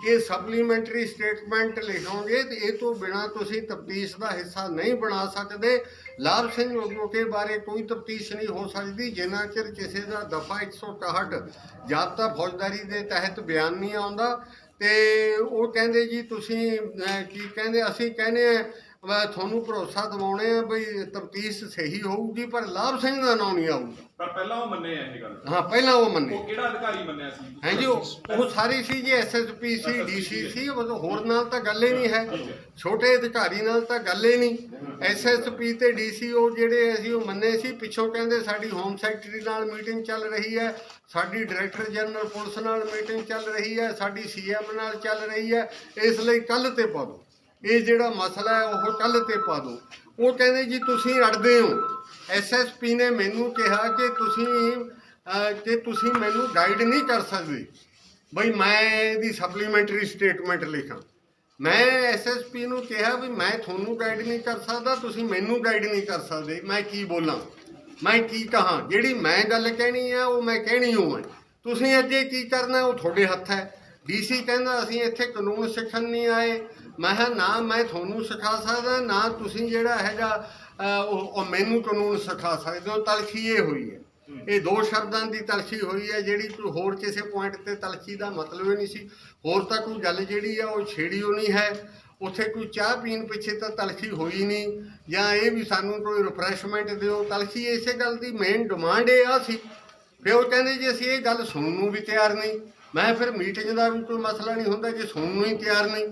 ਇਹ ਸਪਲੀਮੈਂਟਰੀ ਸਟੇਟਮੈਂਟ ਲਿਖੋਗੇ ਤੇ ਇਹ ਤੋਂ ਬਿਨਾ ਤੁਸੀਂ ਤਫਤੀਸ਼ ਦਾ ਹਿੱਸਾ ਨਹੀਂ ਬਣਾ ਸਕਦੇ। ਲਾਭ ਸਿੰਘ ਰੋਕੇ ਬਾਰੇ ਕੋਈ ਤਫਤੀਸ਼ ਨਹੀਂ ਹੋ ਸਕਦੀ। ਜਿੰਨਾ ਚਿਰ ਕਿਸੇ ਦਾ ਦਫਾ 161 ਜਾਬਤਾ ਫੌਜਦਾਰੀ ਦੇ ਤਹਿਤ ਬਿਆਨ ਨਹੀਂ ਆਉਂਦਾ। ਤੇ ਉਹ ਕਹਿੰਦੇ ਜੀ ਤੁਸੀਂ ਕੀ ਕਹਿੰਦੇ ਅਸੀਂ ਕਹਿੰਦੇ ਆ ਮੈਂ ਤੁਹਾਨੂੰ ਭਰੋਸਾ ਦਿਵਾਉਣੇ ਆ ਬਈ ਤਫਤੀਸ਼ ਸਹੀ ਹੋਊਗੀ ਪਰ ਲਾਭ ਸਿੰਘ ਦਾ ਨਾਂ ਨਹੀਂ ਆਊਗਾ। ਪਰ ਪਹਿਲਾਂ ਉਹ ਮੰਨੇ ਆ ਇਹ ਗੱਲ। ਹਾਂ ਪਹਿਲਾਂ ਉਹ ਮੰਨੇ। ਉਹ ਕਿਹੜਾ ਅਧਿਕਾਰੀ ਮੰਨਿਆ ਸੀ? ਹੈ ਜੀ ਉਹ ਉਹ ਸਾਰੀ ਸੀ ਜੀ ਐਸਐਸਪੀ ਸੀ ਡੀਸੀ ਸੀ। ਉਹ ਤਾਂ ਹੋਰ ਨਾਲ ਤਾਂ ਗੱਲ ਹੀ ਨਹੀਂ ਹੈ। ਛੋਟੇ ਅਧਿਕਾਰੀ ਨਾਲ ਤਾਂ ਗੱਲ ਹੀ ਨਹੀਂ। ਐਸਐਸਪੀ ਤੇ ਡੀਸੀ ਉਹ ਜਿਹੜੇ ਅਸੀਂ ਉਹ ਮੰਨੇ ਸੀ ਪਿੱਛੋਂ ਕਹਿੰਦੇ ਸਾਡੀ ਹੋਮ ਸੈਕਟਰੀ ਨਾਲ ਮੀਟਿੰਗ ਚੱਲ ਰਹੀ ਹੈ ਸਾਡੀ ਡਾਇਰੈਕਟਰ ਜਨਰਲ ਪੁਲਿਸ ਨਾਲ ਮੀਟਿੰਗ ਚੱਲ ਰਹੀ ਹੈ ਸਾਡੀ ਸੀਐਮ ਨਾਲ ਚੱਲ ਰਹੀ ਹੈ ਇਸ ਲਈ ਕੱਲ ਤੇ ਪਾ ਦਿਓ। ਇਹ ਜਿਹੜਾ ਮਸਲਾ ਹੈ, ਉਹ ਕੱਲ ਤੇ ਪਾ ਦਿਓ। ਉਹ ਕਹਿੰਦੇ ਜੀ, ਤੁਸੀਂ ਅੜਦੇ ਹੋ। ਐਸਐਸਪੀ ਨੇ ਮੈਨੂੰ ਕਿਹਾ ਕਿ ਤੁਸੀਂ ਕਿ ਤੁਸੀਂ ਮੈਨੂੰ ਗਾਈਡ ਨਹੀਂ ਕਰ ਸਕਦੇ। ਬਈ, ਮੈਂ ਇਹਦੀ ਸਪਲੀਮੈਂਟਰੀ ਸਟੇਟਮੈਂਟ ਲਿਖਾਂ। ਮੈਂ ਐਸਐਸਪੀ ਨੂੰ ਕਿਹਾ ਵੀ ਮੈਂ ਤੁਹਾਨੂੰ ਗਾਈਡ ਨਹੀਂ ਕਰ ਸਕਦਾ, ਤੁਸੀਂ ਮੈਨੂੰ ਗਾਈਡ ਨਹੀਂ ਕਰ ਸਕਦੇ। ਮੈਂ ਕੀ ਬੋਲਾਂ? ਮੈਂ ਕੀ ਕਹਾਂ? ਜਿਹੜੀ ਮੈਂ ਗੱਲ ਕਹਿਣੀ ਆ, ਉਹ ਮੈਂ ਕਹਿਣੀ ਹੋ ਤੁਸੀਂ ਅੱਗੇ ਕੀ ਕਰਨਾ? ਉਹ ਤੁਹਾਡੇ ਹੱਥ ਹੈ। ਡੀਸੀ ਕਹਿੰਦਾ, ਅਸੀਂ ਇੱਥੇ ਕਾਨੂੰਨ ਸਿੱਖਣ ਨਹੀਂ ਆਏ। ਮੈਂ ਕਿਹਾ ਨਾ ਮੈਂ ਤੁਹਾਨੂੰ ਸਿਖਾ ਸਕਦਾ ਨਾ ਤੁਸੀਂ ਜਿਹੜਾ ਹੈਗਾ ਉਹ ਉਹ ਮੈਨੂੰ ਕਾਨੂੰਨ ਸਿਖਾ ਸਕਦੇ ਹੋ ਤਲਖੀ ਇਹ ਹੋਈ ਹੈ। ਇਹ ਦੋ ਸ਼ਬਦਾਂ ਦੀ ਤਲਖੀ ਹੋਈ ਹੈ ਜਿਹੜੀ ਕੋਈ ਹੋਰ ਕਿਸੇ ਪੁਆਇੰਟ ਤੇ ਤਲਖੀ ਦਾ ਮਤਲਬ ਹੀ ਨਹੀਂ ਸੀ। ਹੋਰ ਤਾਂ ਕੋਈ ਗੱਲ ਜਿਹੜੀ ਆ ਉਹ ਛੇੜੀ ਉਹ ਨਹੀਂ ਹੈ। ਉੱਥੇ ਕੋਈ ਚਾਹ ਪੀਣ ਪਿੱਛੇ ਤਾਂ ਤਲਖੀ ਹੋਈ ਨਹੀਂ ਜਾਂ ਇਹ ਵੀ ਸਾਨੂੰ ਕੋਈ ਰਿਫਰੈਸ਼ਮੈਂਟ ਦਿਓ। ਤਲਖੀ ਇਸੇ ਗੱਲ ਦੀ ਮੇਨ ਡਿਮਾਂਡ ਇਹ ਆ ਸੀ। ਫਿਰ ਉਹ ਕਹਿੰਦੇ ਜੀ ਅਸੀਂ ਇਹ ਗੱਲ ਸੁਣਨ ਨੂੰ ਵੀ ਤਿਆਰ ਨਹੀਂ। ਮੈਂ ਫਿਰ ਮੀਟਿੰਗ ਦਾ ਵੀ ਕੋਈ ਮਸਲਾ ਨਹੀਂ ਹੁੰਦਾ ਜੇ ਸੁਣਨ ਨੂੰ ਹੀ ਤਿਆਰ ਨਹੀਂ।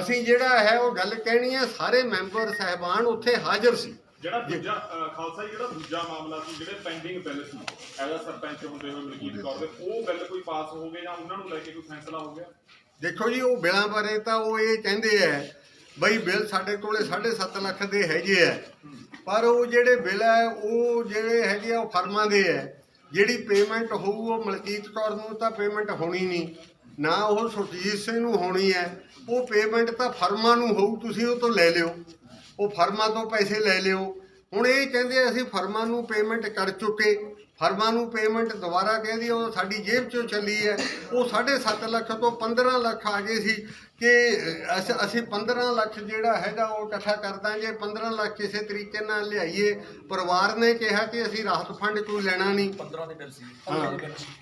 ਅਸੀਂ ਜਿਹੜਾ ਹੈ ਉਹ ਗੱਲ ਕਹਿਣੀ ਹੈ ਸਾਰੇ ਮੈਂਬਰ ਸਹਿਬਾਨ ਉੱਥੇ ਹਾਜ਼ਰ ਸੀ। ਜਿਹੜਾ ਦੂਜਾ ਅਹ, ਖਾਲਸਾ ਜੀ ਜਿਹੜਾ ਦੂਜਾ ਮਾਮਲਾ ਸੀ ਜਿਹੜੇ ਪੈਂਡਿੰਗ ਬਿੱਲ ਸੀ ਐਜ਼ ਅ ਸਰਪੰਚ ਹੁੰਦੇ ਹੋਏ ਮਲਕੀਤ ਕੌਰ ਦੇ ਉਹ ਬਿੱਲ ਕੋਈ ਪਾਸ ਹੋ ਗਏ ਜਾਂ ਉਹਨਾਂ ਨੂੰ ਲੈ ਕੇ ਕੋਈ ਫੈਸਲਾ ਹੋ ਗਿਆ? ਦੇਖੋ ਜੀ ਉਹ ਬਿਲਾਂ ਬਾਰੇ ਤਾਂ ਉਹ ਇਹ ਕਹਿੰਦੇ ਐ ਬਈ ਬਿੱਲ ਸਾਡੇ ਕੋਲੇ 7.5 ਲੱਖ ਦੇ ਹੈਗੇ ਐ ਪਰ ਉਹ ਜਿਹੜੇ ਬਿੱਲ ਐ ਉਹ ਜਿਹੜੇ ਹੈਗੇ ਆ ਉਹ ਫਰਮਾਂ ਦੇ ਐ ਜਿਹੜੀ ਪੇਮੈਂਟ ਹੋਊ ਉਹ ਮਲਕੀਤ ਕੌਰ ਨੂੰ ਤਾਂ ਪੇਮੈਂਟ ਹੋਣੀ ਨਹੀਂ। ਨਾ ਉਹ ਸੁਰਜੀਤ ਸਿੰਘ ਨੂੰ ਹੋਣੀ ਹੈ। ਉਹ ਪੇਮੈਂਟ ਤਾਂ ਫਰਮਾਂ ਨੂੰ ਹੋਊ, ਤੁਸੀਂ ਉਹ ਤੋਂ ਲੈ ਲਿਓ। ਉਹ ਫਰਮਾਂ ਤੋਂ ਪੈਸੇ ਲੈ ਲਿਓ। ਹੁਣ ਇਹ ਕਹਿੰਦੇ ਅਸੀਂ ਫਰਮਾਂ ਨੂੰ ਪੇਮੈਂਟ ਕਰ ਚੁੱਕੇ। ਫਰਮਾਂ ਨੂੰ ਪੇਮੈਂਟ ਦੁਬਾਰਾ ਕਹਿੰਦੀ ਉਹ ਸਾਡੀ ਜੇਬ ਚੋਂ ਚੱਲੀ ਹੈ। ਉਹ 7.5 ਲੱਖ ਤੋਂ 15 ਲੱਖ ਆ ਗਏ ਸੀ ਕਿ ਅਸ- ਅਸੀਂ 15 ਲੱਖ ਜਿਹੜਾ ਹੈਗਾ ਉਹ ਇਕੱਠਾ ਕਰ ਦਾਂਗੇ 15 ਲੱਖ ਕਿਸੇ ਤਰੀਕੇ ਨਾਲ ਲਿਆਈਏ। ਪਰਿਵਾਰ ਨੇ ਕਿਹਾ ਕਿ ਅਸੀਂ ਰਾਹਤ ਫੰਡ ਕੋਈ ਲੈਣਾ ਨਹੀਂ। 15 ਦੇ ਬਿੱਲ ਸੀ। ਹਾਂ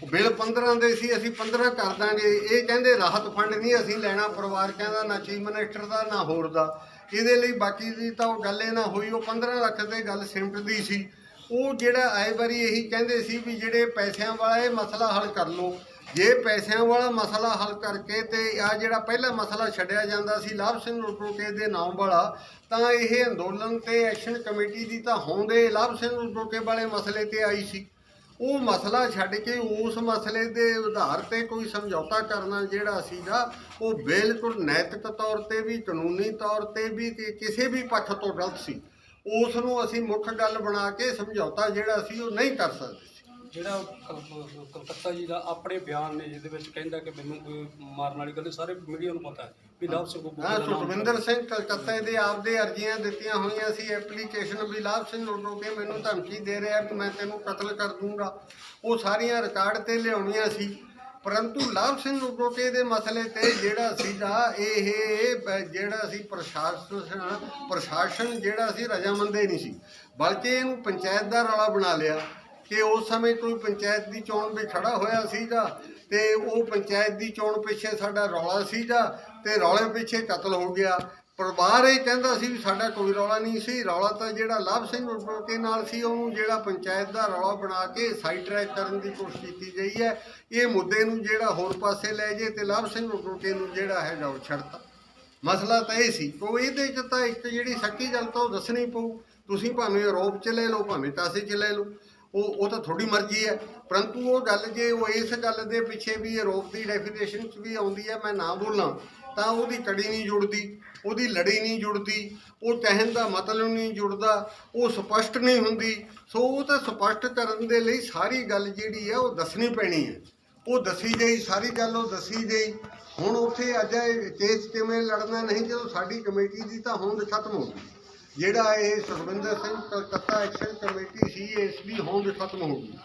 ਉਹ ਬਿੱਲ 15 ਦੇ ਸੀ ਅਸੀਂ 15 ਕਰ ਦਾਂਗੇ। ਇਹ ਕਹਿੰਦੇ ਰਾਹਤ ਫੰਡ ਨਹੀਂ ਅਸੀਂ ਲੈਣਾ ਪਰਿਵਾਰ ਕਹਿੰਦਾ ਨਾ ਚੀਫ ਮਿਨਿਸਟਰ ਦਾ ਨਾ ਹੋਰ ਦਾ। ਇਹਦੇ ਲਈ ਬਾਕੀ ਦੀ ਤਾਂ ਉਹ ਗੱਲ ਇਹ ਨਾ ਹੋਈ ਉਹ 15 ਲੱਖ ਤੇ ਗੱਲ ਸਿਮਟਦੀ ਸੀ। ਉਹ ਜਿਹੜਾ ਆਏ ਵਾਰੀ ਇਹੀ ਕਹਿੰਦੇ ਸੀ ਵੀ ਜਿਹੜੇ ਪੈਸਿਆਂ ਵਾਲਾ ਇਹ ਮਸਲਾ ਹੱਲ ਕਰ ਲਓ। ਜੇ ਪੈਸਿਆਂ ਵਾਲਾ ਮਸਲਾ ਹੱਲ ਕਰਕੇ ਤੇ ਆ ਜਿਹੜਾ ਪਹਿਲਾ ਮਸਲਾ ਛੱਡਿਆ ਜਾਂਦਾ ਸੀ ਲਾਭ ਸਿੰਘ ਰੁਟੋਕੇ ਦੇ ਨਾਮ ਵਾਲਾ, ਤਾਂ ਇਹ ਅੰਦੋਲਨ ਤੇ ਐਕਸ਼ਨ ਕਮੇਟੀ ਦੀ ਤਾਂ ਹੋਂਦੇ ਲਾਭ ਸਿੰਘ ਰੁਟੋਕੇ ਵਾਲੇ ਮਸਲੇ ਤੇ ਆਈ ਸੀ। ਉਹ ਮਸਲਾ ਛੱਡ ਕੇ ਉਸ ਮਸਲੇ ਦੇ ਆਧਾਰ ਤੇ ਕੋਈ ਸਮਝੌਤਾ ਕਰਨਾ ਜਿਹੜਾ ਸੀਗਾ, ਉਹ ਬਿਲਕੁਲ ਨੈਤਿਕ ਤੌਰ ਤੇ ਵੀ ਕਾਨੂੰਨੀ ਤੌਰ ਤੇ ਵੀ ਤੇ ਕਿਸੇ ਵੀ ਪੱਖ ਤੋਂ ਗਲਤ ਸੀ। ਉਸ ਨੂੰ ਅਸੀਂ ਮੁੱਖ ਗੱਲ ਬਣਾ ਕੇ ਸਮਝੌਤਾ ਜਿਹੜਾ ਸੀ ਉਹ ਨਹੀਂ ਕਰ ਸਕਦੇ ਸੀ। ਜਿਹੜਾ ਕਲ- ਕਲਕੱਤਾ ਜੀ ਦਾ ਆਪਣੇ ਬਿਆਨ ਨੇ ਜਿਹਦੇ ਵਿੱਚ ਕਹਿੰਦਾ ਕਿ ਮੈਨੂੰ ਕੋਈ ਮਾਰਨ ਵਾਲੀ ਗੱਲ ਨਹੀਂ, ਸਾਰੇ ਮੀਡੀਆ ਨੂੰ ਪਤਾ ਹੈ ਵੀ ਲਾਭ ਸਿੰਘ ਬੱਬੂ ਹਾਂ ਦਾ ਨਾਮ- ਸੁਖਵਿੰਦਰ ਸਿੰਘ ਕਲਕੱਤਾ ਦੇ ਆਪਦੇ ਅਰਜ਼ੀਆਂ ਦਿੱਤੀਆਂ ਹੋਈਆਂ ਸੀ ਐਪਲੀਕੇਸ਼ਨ ਵੀ ਲਾਭ ਸਿੰਘ ਲੋਟੋ ਕੇ ਮੈਨੂੰ ਧਮਕੀ ਦੇ ਰਿਹਾ ਵੀ ਮੈਂ ਤੈਨੂੰ ਕਤਲ ਕਰ ਦੂੰਗਾ। ਉਹ ਸਾਰੀਆਂ ਰਿਕਾਰਡ ਤੇ ਲਿਆਉਣੀਆਂ ਸੀ। ਪਰੰਤੂ ਲਾਭ ਸਿੰਘ ਲੋਟੋਕੇ ਦੇ ਮਸਲੇ ਤੇ ਜਿਹੜਾ ਸੀਗਾ, ਇਹ ਜਿਹੜਾ ਸੀ ਪ੍ਰਸ਼ਾਸਨ ਪ੍ਰਸ਼ਾਸਨ ਜਿਹੜਾ ਸੀ, ਰਜਾਮੰਦੇ ਨਹੀਂ ਸੀ। ਬਲਕਿ ਇਹਨੂੰ ਪੰਚਾਇਤ ਦਾ ਰੌਲਾ ਬਣਾ ਲਿਆ ਕਿ ਉਸ ਸਮੇਂ ਕੋਈ ਪੰਚਾਇਤ ਦੀ ਚੋਣ ਵੀ ਖੜਾ ਹੋਇਆ ਸੀਗਾ ਤੇ ਉਹ ਪੰਚਾਇਤ ਦੀ ਚੋਣ ਪਿੱਛੇ ਸਾਡਾ ਰੌਲਾ ਸੀਗਾ ਤੇ ਰੌਲੇ ਪਿੱਛੇ ਕਤਲ ਹੋ ਗਿਆ। ਪਰਿਵਾਰ ਇਹ ਕਹਿੰਦਾ ਸੀ ਵੀ ਸਾਡਾ ਕੋਈ ਰੌਲਾ ਨਹੀਂ ਸੀ, ਰੌਲਾ ਤਾਂ ਜਿਹੜਾ ਲਾਭ ਸਿੰਘ ਰੋਕੇ ਨਾਲ ਸੀ ਉਹਨੂੰ ਜਿਹੜਾ ਪੰਚਾਇਤ ਦਾ ਰੌਲਾ ਬਣਾ ਕੇ ਸਾਈਡ ਟਰੈਕ ਕਰਨ ਦੀ ਕੋਸ਼ਿਸ਼ ਕੀਤੀ ਗਈ ਹੈ। ਇਹ ਮੁੱਦੇ ਨੂੰ ਜਿਹੜਾ ਹੋਰ ਪਾਸੇ ਲੈ ਜੇ ਤੇ ਲਾਭ ਸਿੰਘ ਰੋਕੇ ਨੂੰ ਜਿਹੜਾ ਹੈਗਾ ਉਹ ਛੱਡਤਾ। ਮਸਲਾ ਤਾਂ ਇਹ ਸੀ ਕੋਈ ਇਹਦੇ ਚ ਤਾਂ ਇੱਕ ਜਿਹੜੀ ਸੱਚੀ ਗੱਲ ਤਾਂ ਉਹ ਦੱਸਣੀ ਪਊ। ਤੁਸੀਂ ਭਾਵੇਂ ਆਰੋਪ ਚ ਲੈ ਲਓ, ਭਾਵੇਂ ਕਾਸੇ ਚ ਲੈ ਲਓ, ਉਹ ਉਹ ਤਾਂ ਤੁਹਾਡੀ ਮਰਜ਼ੀ ਹੈ। ਪਰੰਤੂ ਉਹ ਗੱਲ ਜੇ ਉਹ ਇਸ ਗੱਲ ਦੇ ਪਿੱਛੇ ਵੀ ਆਰੋਪ ਦੀ ਡੈਫੀਨੇਸ਼ਨ ਚ ਵੀ ਆਉਂਦੀ ਹੈ, ਮੈਂ ਨਾ ਬੋਲਾਂ। ਤਾਂ ਉਹਦੀ ਕੜੀ ਨਹੀਂ ਜੁੜਦੀ, ਉਹਦੀ ਲੜੀ ਨਹੀਂ ਜੁੜਦੀ, ਉਹ ਕਹਿਣ ਦਾ ਮਤਲਬ ਨਹੀਂ ਜੁੜਦਾ, ਉਹ ਸਪਸ਼ਟ ਨਹੀਂ ਹੁੰਦੀ। ਸੋ ਉਹ ਤਾਂ ਸਪਸ਼ਟ ਕਰਨ ਦੇ ਲਈ ਸਾਰੀ ਗੱਲ ਜਿਹੜੀ ਹੈ ਉਹ ਦੱਸਣੀ ਪੈਣੀ ਹੈ। ਉਹ ਦੱਸੀ ਗਈ ਸਾਰੀ ਗੱਲ ਉਹ ਦੱਸੀ ਗਈ ਹੁਣ ਉੱਥੇ ਅੱਜ ਇਹ ਕੇਸ ਕਿਵੇਂ ਲੜਨਾ ਨਹੀਂ, ਜਦੋਂ ਸਾਡੀ ਕਮੇਟੀ ਦੀ ਤਾਂ ਹੋਂਦ ਖਤਮ ਹੋ ਗਈ। ਜਿਹੜਾ ਇਹ ਸੁਖਵਿੰਦਰ ਸਿੰਘ ਕਲਕੱਤਾ ਐਕਸ਼ਨ ਕਮੇਟੀ ਸੀ ਇਸ ਦੀ ਹੋਂਦ ਖਤਮ ਹੋ ਗਈ।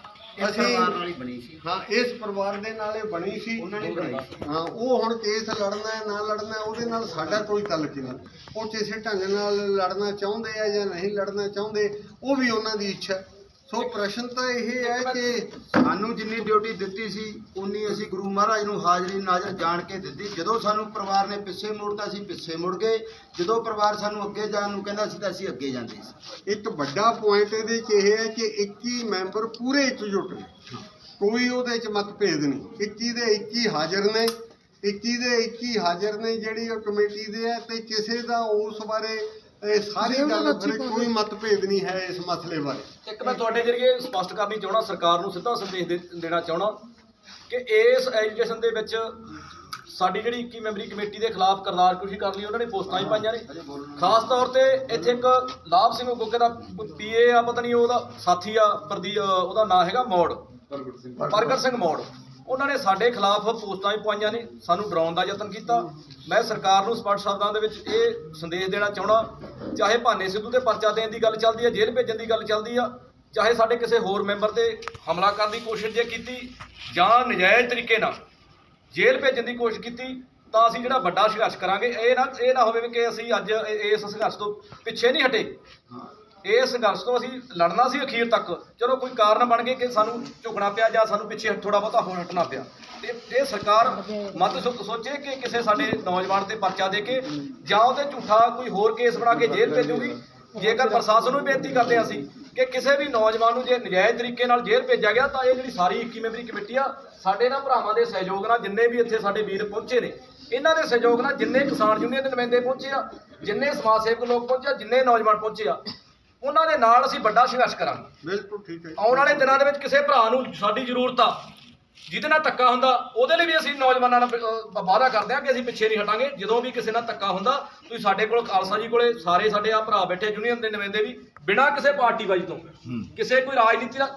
ਅਸੀਂ ਹੀ ਬਣੀ ਸੀ। ਹਾਂ ਇਸ ਪਰਿਵਾਰ ਦੇ ਨਾਲ ਇਹ ਬਣੀ ਸੀ। ਉਹਨਾਂ ਨੇ ਬਣਾਈ ਸੀ। ਹਾਂ ਉਹ ਹੁਣ ਕੇਸ ਲੜਨਾ ਹੈ ਨਾ ਲੜਨਾ ਹੈ, ਉਹਦੇ ਨਾਲ ਸਾਡਾ ਕੋਈ ਤਾਲੁਕ ਨਹੀਂ। ਉਹ ਕਿਸੇ ਢੰਗ ਨਾਲ ਲੜਨਾ ਚਾਹੁੰਦੇ ਆ ਜਾਂ ਨਹੀਂ ਲੜਨਾ ਚਾਹੁੰਦੇ ਉਹ ਵੀ ਉਹਨਾਂ ਦੀ ਇੱਛਾ ਹੈ। ਸੋ ਪ੍ਰਸ਼ਨ ਤਾਂ ਇਹ ਹੈ ਕਿ ਸਾਨੂੰ ਜਿੰਨੀ ਡਿਊਟੀ ਦਿੱਤੀ ਸੀ ਉਨੀ ਅਸੀਂ ਗੁਰੂ ਮਹਾਰਾਜ ਨੂੰ ਹਾਜ਼ਰੀ ਨਾਜ਼ਰ ਜਾਣ ਕੇ ਦਿੱਤੀ। ਜਦੋਂ ਸਾਨੂੰ ਪਰਿਵਾਰ ਨੇ ਪਿੱਛੇ ਮੋੜਤਾ ਅਸੀਂ ਪਿੱਛੇ ਮੁੜ ਗਏ। ਜਦੋਂ ਪਰਿਵਾਰ ਸਾਨੂੰ ਅੱਗੇ ਜਾਣ ਨੂੰ ਕਹਿੰਦਾ ਸੀ ਤਾਂ ਅਸੀਂ ਅੱਗੇ ਜਾਂਦੇ ਸੀ। ਇੱਕ ਵੱਡਾ ਪੁਆਇੰਟ ਇਹਦੇ 'ਚ ਇਹ ਹੈ ਕਿ 21 ਮੈਂਬਰ ਪੂਰੇ ਇਕਜੁੱਟ ਨੇ। ਕੋਈ ਉਹਦੇ 'ਚ ਮਤਭੇਦ ਨਹੀਂ। 21 ਦੇ 21 ਹਾਜ਼ਰ ਨੇ। 21 ਦੇ 21 ਹਾਜ਼ਰ ਨੇ ਜਿਹੜੀ ਉਹ ਕਮੇਟੀ ਦੇ ਹੈ ਤੇ ਕਿਸੇ ਦਾ ਉਸ ਬਾਰੇ ਇਹ ਸਾਰੀ ਗੱਲ ਬਾਰੇ ਕੋਈ ਮਤਭੇਦ ਨਹੀਂ ਹੈ ਇਸ ਮਸਲੇ ਬਾਰੇ। ਇੱਕ ਮੈਂ ਤੁਹਾਡੇ ਜਰੀਏ ਸਪਸ਼ਟ ਕਰਨੀ ਚਾਹਣਾ ਸਰਕਾਰ ਨੂੰ ਸਿੱਧਾ ਸੰਦੇਸ਼ ਦੇ- ਦੇਣਾ ਚਾਹਣਾ ਕਿ ਇਸ ਐਜੂਕੇਸ਼ਨ ਦੇ ਵਿੱਚ ਸਾਡੀ ਜਿਹੜੀ 21 ਮੈਂਬਰੀ ਕਮੇਟੀ ਦੇ ਖਿਲਾਫ ਕਰਦਾਰਕੁਸ਼ੀ ਕਰ ਲਈ ਉਹਨਾਂ ਨੇ ਪੋਸਟਾਂ ਹੀ ਪਾਈਆਂ ਨੇ। ਖਾਸ ਤੌਰ ਤੇ ਇੱਥੇ ਇੱਕ ਲਾਭ ਸਿੰਘ ਗੁੱਗੇ ਦਾ ਪੀਏ ਆ ਪਤਾ ਨਹੀਂ ਉਹਦਾ ਸਾਥੀ ਆ ਪ੍ਰਦੀ ਅ, ਉਹਦਾ ਨਾਂ ਹੈਗਾ ਮੋੜ। ਪ੍ਰਗਟ ਸਿੰਘ ਮੋੜ। ਉਹਨਾਂ ਨੇ ਸਾਡੇ ਖਿਲਾਫ ਪੋਸਟਾਂ ਵੀ ਪਾਈਆਂ ਨੇ, ਸਾਨੂੰ ਡਰਾਉਣ ਦਾ ਯਤਨ ਕੀਤਾ। ਮੈਂ ਸਰਕਾਰ ਨੂੰ ਸਪਸ਼ਟ ਸ਼ਬਦਾਂ ਦੇ ਵਿੱਚ ਇਹ ਸੰਦੇਸ਼ ਦੇਣਾ ਚਾਹਣਾ ਚਾਹੇ ਭਾਨੇ ਸਿੱਧੂ ਤੇ ਪਰਚਾ ਦੇਣ ਦੀ ਗੱਲ ਚੱਲਦੀ ਹੈ, ਜੇਲ੍ਹ ਭੇਜਣ ਦੀ ਗੱਲ ਚੱਲਦੀ ਆ, ਚਾਹੇ ਸਾਡੇ ਕਿਸੇ ਹੋਰ ਮੈਂਬਰ ਤੇ ਹਮਲਾ ਕਰਨ ਦੀ ਕੋਸ਼ਿਸ਼ ਜੇ ਕੀਤੀ, ਜਾਂ ਨਜਾਇਜ਼ ਤਰੀਕੇ ਨਾਲ ਜੇਲ੍ਹ ਭੇਜਣ ਦੀ ਕੋਸ਼ਿਸ਼ ਕੀਤੀ, ਤਾਂ ਅਸੀਂ ਜਿਹੜਾ ਵੱਡਾ ਸੰਘਰਸ਼ ਕਰਾਂਗੇ, ਇਹ ਨਾ ਇਹ ਨਾ ਹੋਵੇ ਕਿ ਅਸੀਂ ਅੱਜ ਇਸ ਸੰਘਰਸ਼ ਤੋਂ ਪਿੱਛੇ ਨਹੀਂ ਹਟੇ। ਇਸ ਸੰਘਰਸ਼ ਤੋਂ ਅਸੀਂ ਲੜਨਾ ਸੀ ਅਖੀਰ ਤੱਕ। ਚਲੋ ਕੋਈ ਕਾਰਨ ਬਣ ਗਏ ਕਿ ਸਾਨੂੰ ਝੁਕਣਾ ਪਿਆ ਜਾਂ ਸਾਨੂੰ ਪਿੱਛੇ ਥੋੜਾ ਬਹੁਤਾ ਹੋਰ ਹਟਣਾ ਪਿਆ। ਤੇ ਇਹ ਸਰਕਾਰ ਮਤ ਸੋ- ਸੋਚੇ ਕਿ ਕਿਸੇ ਸਾਡੇ ਨੌਜਵਾਨ ਤੇ ਪਰਚਾ ਦੇ ਕੇ ਜਾਂ ਉਹਦੇ ਝੂਠਾ ਕੋਈ ਹੋਰ ਕੇਸ ਬਣਾ ਕੇ ਜੇਲ੍ਹ ਭੇਜੂਗੀ। ਜੇਕਰ ਪ੍ਰਸ਼ਾਸਨ ਨੂੰ ਬੇਨਤੀ ਕਰਦੇ ਹਾਂ ਅਸੀਂ ਕਿ ਕਿਸੇ ਵੀ ਨੌਜਵਾਨ ਨੂੰ ਜੇ ਨਜਾਇਜ਼ ਤਰੀਕੇ ਨਾਲ ਜੇਲ੍ਹ ਭੇਜਿਆ ਗਿਆ ਤਾਂ ਇਹ ਜਿਹੜੀ ਸਾਰੀ 21 ਮੈਂਬਰੀ ਕਮੇਟੀ ਆ, ਸਾਡੇ ਨਾਲ ਭਰਾਵਾਂ ਦੇ ਸਹਿਯੋਗ ਨਾਲ ਜਿੰਨੇ ਵੀ ਇੱਥੇ ਸਾਡੇ ਵੀਰ ਪਹੁੰਚੇ ਨੇ, ਇਹਨਾਂ ਦੇ ਸਹਿਯੋਗ ਨਾਲ ਜਿੰਨੇ ਕਿਸਾਨ ਯੂਨੀਅਨ ਦੇ ਨੁਮਾਇੰਦੇ ਪਹੁੰਚੇ ਆ, ਜਿੰਨੇ ਸਮਾਜ ਸੇਵਕ ਲੋਕ ਪਹੁੰਚੇ ਆ, ਜਿੰਨੇ ਨੌਜਵਾਨ ਪਹੁੰਚੇ ਆ ਉਹਨਾਂ ਦੇ ਨਾਲ ਅਸੀਂ ਵੱਡਾ ਸੰਘਰਸ਼ ਕਰਾਂਗੇ। ਬਿਲਕੁਲ ਠੀਕ ਹੈ ਆਉਣ ਵਾਲੇ ਦਿਨਾਂ ਦੇ ਵਿੱਚ ਕਿਸੇ ਭਰਾ ਨੂੰ ਸਾਡੀ ਜ਼ਰੂਰਤ ਆ ਜਿਹਦੇ ਨਾਲ ਧੱਕਾ ਹੁੰਦਾ ਉਹਦੇ ਲਈ ਵੀ ਅਸੀਂ ਨੌਜਵਾਨਾਂ ਨਾਲ ਵਾਅਦਾ ਕਰਦੇ ਹਾਂ ਕਿ ਅਸੀਂ ਪਿੱਛੇ ਨਹੀਂ ਹਟਾਂਗੇ। ਜਦੋਂ ਵੀ ਕਿਸੇ ਨਾਲ ਧੱਕਾ ਹੁੰਦਾ ਤੁਸੀਂ ਸਾਡੇ ਕੋਲ ਖਾਲਸਾ ਜੀ ਕੋਲੇ ਸਾਰੇ ਸਾਡੇ ਆ ਭਰਾ ਬੈਠੇ ਯੂਨੀਅਨ ਦੇ ਨੁਮਾਇੰਦੇ ਵੀ ਬਿਨਾਂ ਕਿਸੇ ਪਾਰਟੀ ਬਾਜੀ ਤੋਂ। ਕਿਸੇ ਕੋਈ ਰਾਜਨੀਤੀ ਦਾ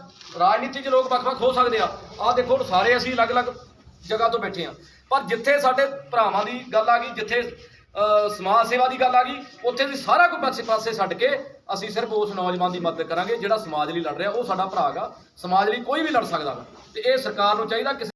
ਰਾਜਨੀਤੀ 'ਚ ਲੋਕ ਵੱਖ-ਵੱਖ ਹੋ ਸਕਦੇ ਆ। ਆਹ ਦੇਖੋ ਸਾਰੇ ਅਸੀਂ ਅਲੱਗ-ਅਲੱਗ ਜਗ੍ਹਾ ਤੋਂ ਬੈਠੇ ਆ ਪਰ ਜਿੱਥੇ ਸਾਡੇ ਭਰਾਵਾਂ ਦੀ ਗੱਲ ਆ ਗਈ ਜਿੱਥੇ ਸਮਾਜ ਸੇਵਾ ਦੀ ਗੱਲ ਆ ਗਈ ਉੱਥੇ ਅਸੀਂ ਸਾਰਾ ਕੁਝ ਪਾਸੇ ਪਾਸੇ ਛੱਡ ਕੇ ਅਸੀਂ ਸਿਰਫ ਉਸ ਨੌਜਵਾਨ ਦੀ ਮਦਦ ਕਰਾਂਗੇ ਜਿਹੜਾ ਸਮਾਜ ਲਈ ਲੜ ਰਿਹਾ, ਉਹ ਸਾਡਾ ਭਰਾ ਗਾ ਸਮਾਜ ਲਈ ਕੋਈ ਵੀ ਲੜ ਸਕਦਾ ਗਾ ਤੇ ਇਹ ਸਰਕਾਰ ਨੂੰ ਚਾਹੀਦਾ ਕਿ